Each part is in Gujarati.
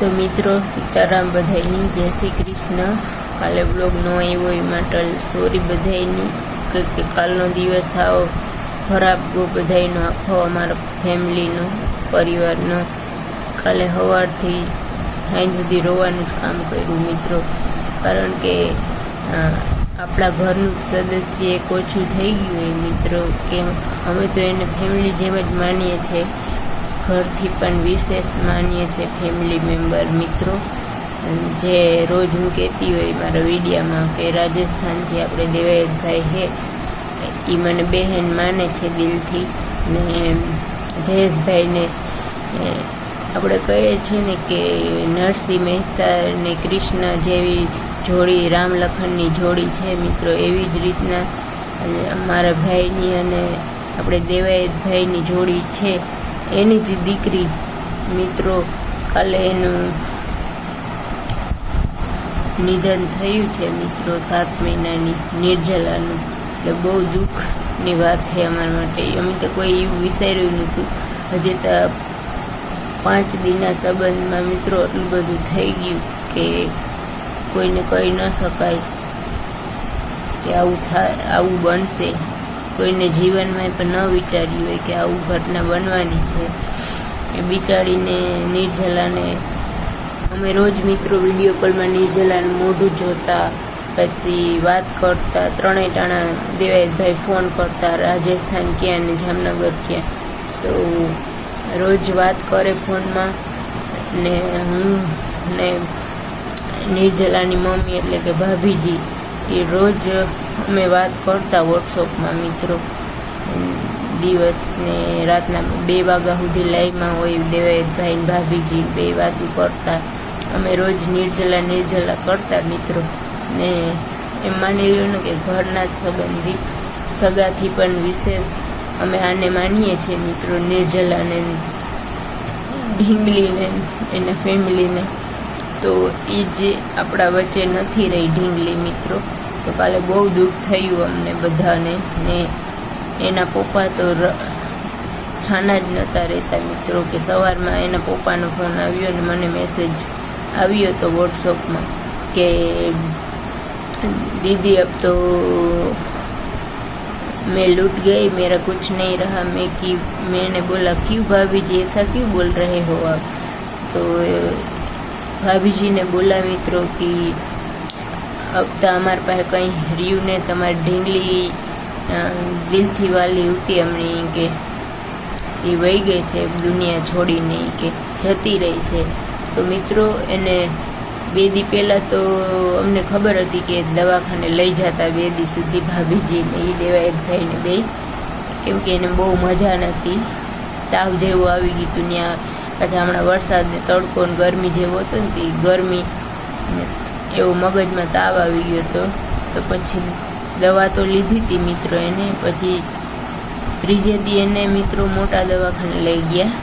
તો મિત્રો, સીતારામ બધાયની, જય શ્રી કૃષ્ણ. કાલે બ્લોગ નો આવ્યો, એ માટે સોરી બધાયની, કે કાલનો દિવસ આવો ખરાબ ગો બધાયનો, આખો અમારા ફેમિલીનો, પરિવારનો. કાલે સવારથી સાંજ સુધી રોવાનું જ કામ કર્યું મિત્રો. કારણ કે આપણા ઘરનું સદસ્ય એક ઓછું થઈ ગયું હોય મિત્રો, કે અમે તો એને ફેમિલી જેમ જ માનીએ છીએ. ઘરથી પણ વિશેષ માનીએ છીએ ફેમિલી મેમ્બર મિત્રો. જે રોજ હું કહેતી હોય મારા વિડીયામાં કે રાજસ્થાનથી આપણે દેવાયતભાઈ હે, એ મને બહેન માને છે દિલથી. ને જયેશભાઈને આપણે કહીએ છીએ ને કે નરસિંહ મહેતા ને કૃષ્ણ જેવી જોડી રામલખનની જોડી છે, મિત્રો. એવી જ રીતના મારા ભાઈની અને આપણે દેવાયતભાઈની જોડી છે. એની જ દીકરી, મિત્રો, કાલે એનું નિધન થયું છે, મિત્રો, સાત મહિનાની નિર્જલાનું. એટલે બહુ દુઃખની વાત છે અમારા માટે. અમે તો કોઈ એવું વિચાર્યું નહોતું. હજી તો પાંચ દિનના સંબંધમાં, મિત્રો એટલું બધું થઈ ગયું કે કોઈને કહી ન શકાય કે આવું થાય આવું બનશે. કોઈને જીવનમાં પણ ન વિચાર્યું હોય કે આવું ઘટના બનવાની છે. એ બિચારીને નિર્જલાને, અમે રોજ મિત્રો વીડિયો કોલમાં નિર્જલાનું મોઢું જોતા, પછી વાત કરતા, ત્રણેય ટાણા દેવાયતભાઈ ફોન કરતા, રાજસ્થાન ક્યાં ને જામનગર ક્યાં. તો રોજ વાત કરે ફોનમાં ને હું ને નિર્જલાની મમ્મી એટલે કે ભાભીજી, એ રોજ અમે વાત કરતા વોટ્સઅપમાં મિત્રો દિવસ ને રાતના બે વાગ્યા સુધી લાઈવમાં હોય દેવાયતભાઈ ભાભીજી બે વાતો કરતા અમે રોજ નિર્જલા નિર્જલા કરતા મિત્રો ને એમ માની લ્યો કે ઘરના જ સંબંધી સગાથી પણ વિશેષ અમે આને માનીએ છીએ મિત્રો નિર્જલાને ઢીંગલીને એના ફેમિલીને તો એ જે આપણા વચ્ચે નથી રહી ઢીંગલી મિત્રો તો કાલે બહુ દુઃખ થયું અમને બધાને ને એના પપ્પા તો ર- છાના જ નહોતા રહેતા મિત્રો કે સવારમાં એના પપ્પાનો ફોન આવ્યો ને મને મેસેજ આવ્યો તો વોટ્સઅપમાં કે दीदी अब तो मैं लूट गई मेरा कुछ नहीं रहा मैं की मैंने बोला क्यों भाभी जी ऐसा क्यों बोल रहे हो आप तो भाभी जी ने बोला मित्रों कि अब તો અમારા પાસે કંઈ રહ્યું ને તમારી ઢીંગલી દિલથી વાલી ઉતી અમને કે એ વહી ગઈ છે, દુનિયા છોડીને કે, જતી રહી છે. તો મિત્રો, એને બે દી પહેલાં તો અમને ખબર હતી કે દવાખાને લઈ જતા બે દી સુધી ભાભીજીને એ દેવા એક થઈને બે. કેમ કે એને બહુ મજા નથી તાવ જેવું આવી ગયું હતું ત્યાં પાછા હમણાં વરસાદને તડકો ને ગરમી જેવો હતો ને તે ગરમી એવો મગજમાં તાવ આવી ગયો હતો. તો પછી દવા તો લીધી હતી મિત્રો એને. પછી ત્રીજે દી એને મિત્રો મોટા દવાખાને લઈ ગયા.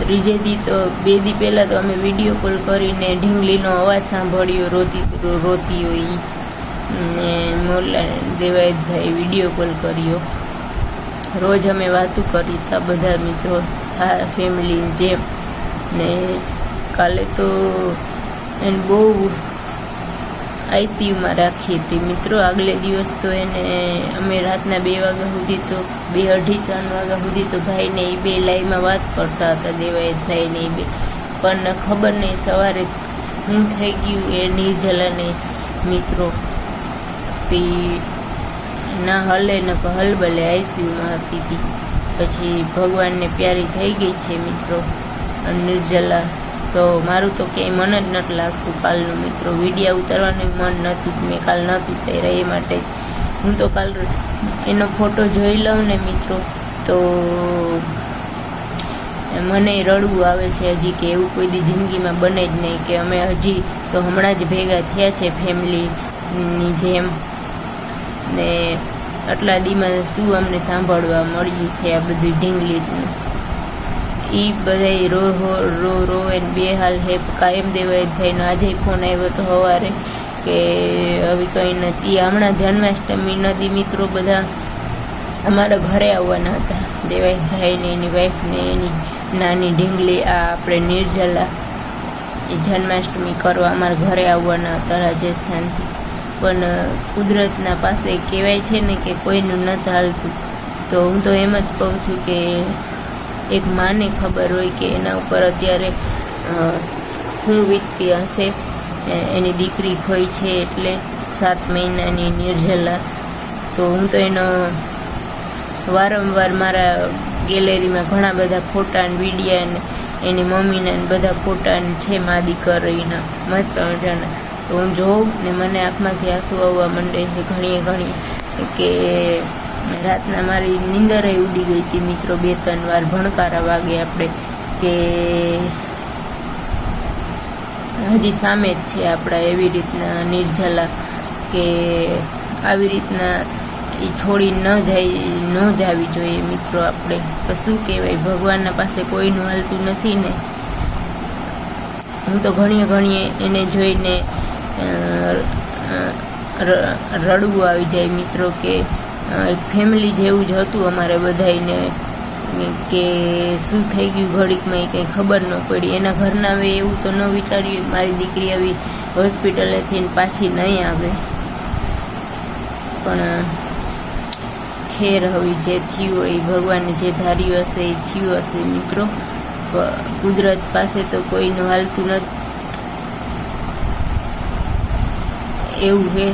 ત્રીજે દી તો બે દી પહેલાં તો અમે વીડિયો કોલ કરીને ઢીંગલીનો અવાજ સાંભળ્યો, રોતી રોતી હોય ને મોરલા દેવાયતભાઈ વીડિયો કોલ કર્યો. રોજ અમે વાતો કરી તા બધા મિત્રો ફેમિલી જેમ. ને કાલે તો એને બહુ આઈસીયુમાં રાખી હતી. મિત્રો, આગલે દિવસ તો એને અમે રાતના બે વાગ્યા સુધી તો, બે અઢી ત્રણ વાગ્યા સુધી તો ભાઈને એ બે લાઈમાં વાત કરતા હતા દેવાયત ભાઈને એ બે. પણ ખબર નહીં, સવારે શું થઈ ગયું એ નિર્જલાને મિત્રો. તે ના હલે, ન હલબલે આઈસીયુમાં હતી તી. પછી ભગવાનને પ્યારી થઈ ગઈ છે મિત્રો. નિર્જલા તો મારું તો ક્યાંય મન જ નથી લાગતું કાલનું મિત્રો. વિડીયા ઉતારવાનું મન નહોતું મેં કાલ નહોતું ઉતાર્યા એ માટે. હું તો કાલ એનો ફોટો જોઈ લઉં ને મિત્રો. તો મને રડવું આવે છે હજી કે એવું કોઈ દી જિંદગીમાં બને જ નહીં કે અમે હજી તો હમણાં જ ભેગા થયા છે ફેમિલીની જેમ. ને આટલા દીમાં શું અમને સાંભળવા મળ્યું છે આ બધું ઢીંગલીનું? ઈ બધાય રો રો રો એને બે હાલ હે. કાયમ દેવાયતભાઈનો આજે ફોન આવ્યો તો સવારે કે હવે કંઈ નથી. હમણાં જન્માષ્ટમી નદી મિત્રો બધા અમારા ઘરે આવવાના હતા. દેવાયતભાઈ ને એની વાઈફને એની નાની ઢીંગલી, આ આપણે નિર્જલા, એ જન્માષ્ટમી કરવા અમારા ઘરે આવવાના હતા રાજસ્થાનથી. પણ કુદરતના પાસે કહેવાય છે ને કે કોઈનું ન હાલતું તો હું તો એમ જ કહું છું કે એક માને ખબર હોય કે એના ઉપર અત્યારે શું વીતતી હશે. એની દીકરી ખોઈ છે એટલે સાત મહિનાની નિર્જલા. તો હું તો એનો વારંવાર મારા ગેલેરીમાં ઘણા બધા ફોટા અને વિડીયા ને એની મમ્મીના બધા ફોટા છે મા દીકરીના મસ્ત મજાના. તો હું જોઉં ને મને આંખમાંથી આંસુ આવવા માંડે છે ઘણીએ ઘણી કે રાતના મારી નીંદરે ઉડી ગઈ હતી મિત્રો, બે ત્રણ વાર ભણકારા વાગે આપણે કે હજી સામે જ છે આપણા એવી રીતના નિર્જલા કે આવી રીતના એ છોડી ન જાય, ન જાવી જોઈએ મિત્રો આપણે. શું કહેવાય, ભગવાનના પાસે કોઈનું હાલતું નથી ને. હું તો ઘણીએ ઘણીએ એને જોઈને રડવું આવી જાય મિત્રો કે એક ફેમિલી જેવું જ હતું અમારે બધાને કે શું થઈ ગયું ઘડીકમાં એ કંઈ ખબર ન પડી. એના ઘરના હવે એવું તો ન વિચાર્યું મારી દીકરી આવી હોસ્પિટલેથી પાછી નહીં આવે. પણ ખેર હવે જે થયું એ ભગવાને જે ધાર્યું હશે એ થયું હશે મિત્રો. કુદરત પાસે તો કોઈનું હાલતું નથી. એવું હે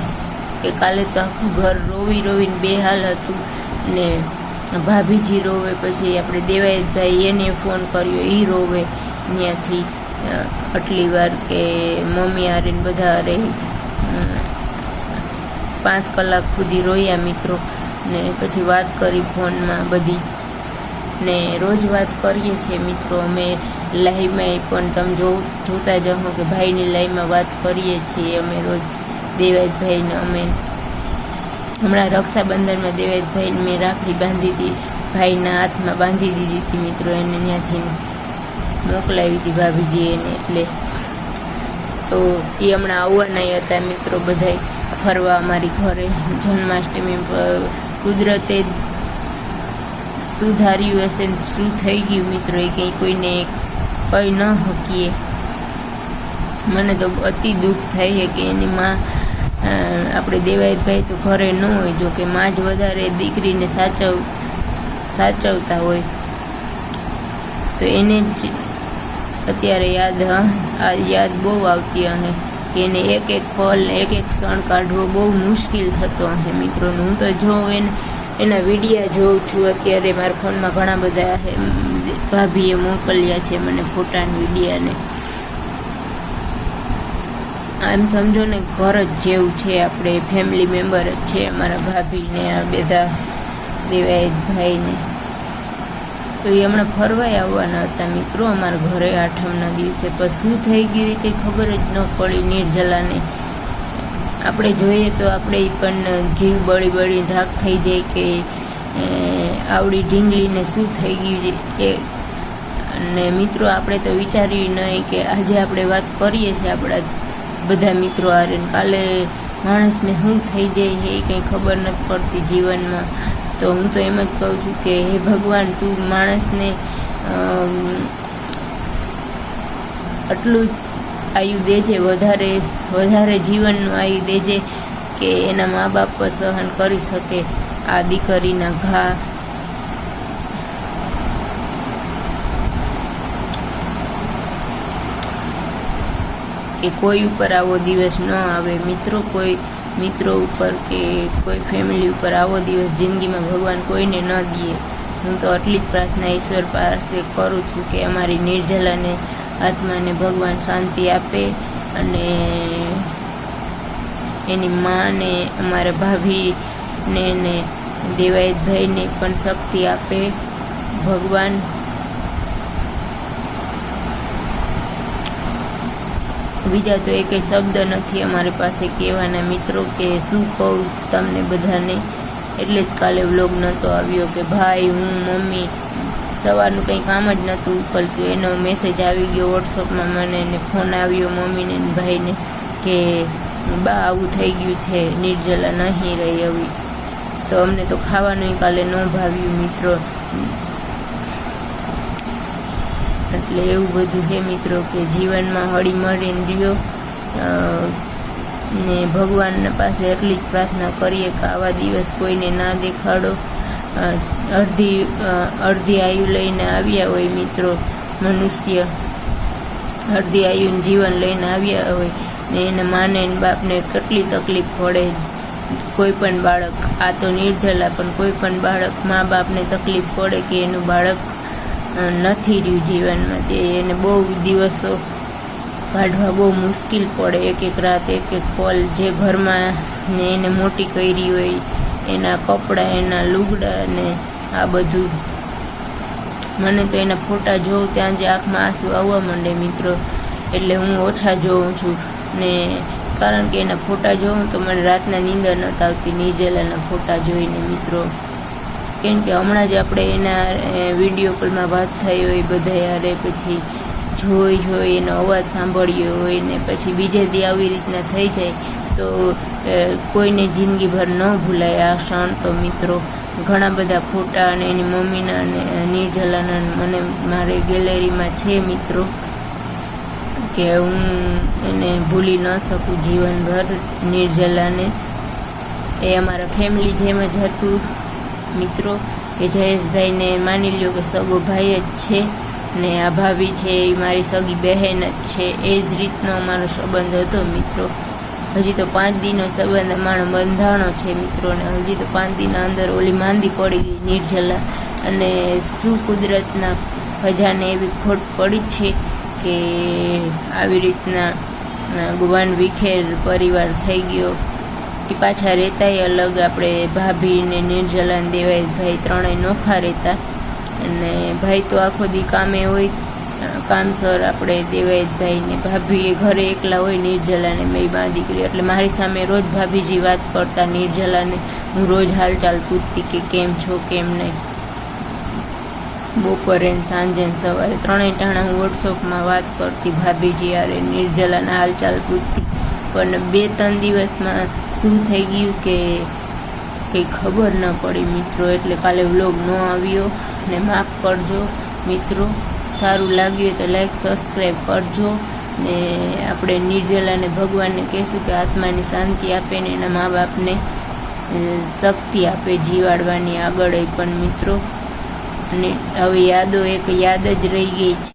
કે કાલે તો આખું ઘર રોવી રોવીને બેહાલ હતું ને ભાભીજી રોવે પછી આપણે દેવાયતભાઈ એને ફોન કર્યો એ રોવે. ત્યાંથી આટલી વાર કે મમ્મી હારે બધા હારે પાંચ કલાક સુધી રોયા મિત્રો ને પછી વાત કરી ફોનમાં બધી. ને રોજ વાત કરીએ છીએ મિત્રો, અમે લાઈવમાં પણ તમે જોતા જ કે ભાઈની લાઈવમાં વાત કરીએ છીએ અમે રોજ. દેવાયતભાઈને અમે હમણાં રક્ષાબંધનમાં દેવાયતભાઈને મેં રાખડી બાંધી હતી ભાઈના હાથમાં બાંધી દીધી હતી મિત્રો, એને ત્યાંથી મોકલાવી હતી ભાભીજી એને, એટલે તો એ હમણાં આવવાના હતા મિત્રો બધા ફરવા અમારી ઘરે. જન્માષ્ટમી કુદરતે સુધાર્યું હશે શું થઈ ગયું મિત્રો, એ કંઈ કોઈને કહી ન શકીએ મને તો અતિ દુઃખ થાય છે કે એની માં આપણે દેવાયતભાઈ તો ઘરે ન હોય, જો કે માં જ વધારે દીકરીને સાચવ, સાચવતા હોય. તો એને જ અત્યારે યાદ આ યાદ બહુ આવતી અને એને એક એક ને એક એક ક્ષણ કાઢવો બહુ મુશ્કેલ થતો હશે. મિત્રોને હું તો જોઉં એને, એના વિડીયા જોઉં છું, અત્યારે મારા ફોનમાં ઘણા બધા ભાભીએ મોકલ્યા છે મને ફોટા ને વિડીયા ને આમ સમજો ને ઘર જ જેવું છે, આપણે ફેમિલી મેમ્બર જ છે, અમારા ભાભીને આ બધા દેવાયતભાઈ ભાઈને તો એ હમણાં ફરવાય આવવાના હતા મિત્રો અમારા ઘરે આઠમના દિવસે. પણ શું થઈ ગયું કંઈ ખબર જ ન પડી નિર્જલાને. આપણે જોઈએ તો આપણે પણ જીવ બળી બળી રાખ થઈ જાય કે આવડી ઢીંગલીને શું થઈ ગયું છે કે, અને મિત્રો આપણે તો વિચાર્યું નહીં કે આજે આપણે વાત કરીએ છીએ આપણા બધા મિત્રો ને કાલે માણસને શું થઈ જાય છે એ કંઈ ખબર નથી પડતી જીવનમાં. તો હું તો એમ જ કહું છું કે હે ભગવાન, તું માણસને આટલું જ આયુ દેજે, વધારે વધારે જીવનનું આયુ દેજે કે એના મા બાપ સહન કરી શકે. આ દીકરીના ઘા કે કોઈ ઉપર આવો દિવસ ન આવે. મિત્રો કોઈ, મિત્રો ઉપર કે કોઈ ફેમિલી ઉપર આવો દિવસ જિંદગીમાં ભગવાન કોઈને ન દે. હું તો આટલી જ પ્રાર્થના ઈશ્વર પાસે કરું છું કે અમારી નિર્જલાને, આત્માને ભગવાન શાંતિ આપે અને એની માને, અમારા ભાભીને ને દેવાયતભાઈને પણ શક્તિ આપે. ભગવાન બીજા તો એ કંઈ શબ્દ નથી અમારી પાસે કહેવાના મિત્રો કે શું કહું તમને બધાને. એટલે જ કાલે વ્લોગ નહોતો આવ્યો કે ભાઈ, હું, મમ્મી સવારનું કંઈ કામ જ નહોતું ઉકલતું એનો મેસેજ આવી ગયો વોટ્સઅપમાં મને ને ફોન આવ્યો મમ્મીને ભાઈને કે બા, આવું થઈ ગયું છે, નિર્જલા નહીં રહી આવી તો અમને તો ખાવાનું કાલે ન ભાવ્યું મિત્રો. એટલે એવું બધું છે મિત્રો કે જીવનમાં હળી મળીને રહ્યો ને ભગવાનના પાસે એટલી જ પ્રાર્થના કરીએ કે આવા દિવસ કોઈને ના દેખાડો. અડધી અડધી આયુ લઈને આવ્યા હોય મિત્રો મનુષ્ય. અડધી આયુનું જીવન લઈને આવ્યા હોય ને એના માને બાપને કેટલી તકલીફ પડે. કોઈ પણ બાળક, આ તો નિર્જલા, પણ કોઈ પણ બાળક મા બાપને તકલીફ પડે કે એનું બાળક નથી રહ્યું જીવનમાં તે એને બહુ દિવસો કાઢવા બહુ મુશ્કેલ પડે. એક એક રાત, એક એક પલ જે ઘરમાં ને એને મોટી કરી હોય, એના કપડાં, એના લુગડા ને આ બધું. મને તો એના ફોટા જોઉં ત્યાં જે આંખમાં આંસુ આવવા માંડે મિત્રો. એટલે હું ઓછા જોઉં છું. ને કારણ કે એના ફોટા જોઉં તો મને રાતના નીંદર નથી આવતી નિર્જલાના ફોટા જોઈને મિત્રો. કેમ કે હમણાં જ આપણે એના વીડિયો કોલમાં વાત થઈ હોય બધા યારે પછી જોઈ હોય એનો અવાજ સાંભળ્યો હોય ને પછી બીજે દી આવી રીતના થઈ જાય, તો કોઈને જિંદગીભર ન ભૂલાય આ ક્ષણ તો મિત્રો. ઘણા બધા ફોટા અને એની મમ્મીના અને નિર્જલાના મને, મારી ગેલેરીમાં છે મિત્રો, કે હું એને ભૂલી ન શકું જીવનભર નિર્જલાને. એ અમારા ફેમિલી જેમ જ હતું. મિત્રો, કે જયેશભાઈને માની લ્યો કે સગો ભાઈ જ છે ને આ ભાભી છે એ મારી સગી બહેન જ છે. એ જ રીતનો અમારો સંબંધ હતો મિત્રો. હજી તો પાંચ દિનનો સંબંધ અમારો બંધાણો છે મિત્રો, ને હજી તો પાંચ દિનના અંદર ઓલી માંદી પડી ગઈ નિર્જલા. અને શું કુદરતના ખજાને એવી ખોટ પડી છે કે આવી રીતના ગુવાન વિખેર પરિવાર થઈ ગયો. કે પાછા રહેતાય અલગ આપણે ભાભી ને નિર્જલા દેવાય ભાઈ ત્રણેય નોખા રહેતા. અને ભાઈ તો આખો દી કામે હોય કામસર આપણે દેવાયતભાઈ ને ભાભી એ ઘરે એકલા હોય નિર્જલાને મેં મા દીકરી. એટલે મારી સામે રોજ ભાભીજી વાત કરતા નિર્જલાને હું રોજ હાલચાલ પૂછતી કે કેમ છો, કેમ નહીં? બપોરે સાંજે સવારે ત્રણેય ટાણા હું વોટ્સઅપમાં વાત કરતી, ભાભીજી યારે નિર્જલાના હાલચાલ પૂછતી. પણ બે, ત્રણ દિવસમાં શું થઈ ગયું કે કંઈ ખબર ન પડી મિત્રો. એટલે કાલે વ્લોગ ન આવ્યો. ને માફ કરજો મિત્રો. સારું લાગ્યું તો લાઈક સબસ્ક્રાઈબ કરજો. ને આપણે નિર્જલાને ભગવાનને કહેશું કે આત્માની શાંતિ આપે ને એના મા બાપને શક્તિ આપે જીવાડવાની આગળ પણ મિત્રો. અને હવે યાદો એક યાદ જ રહી ગઈ છે.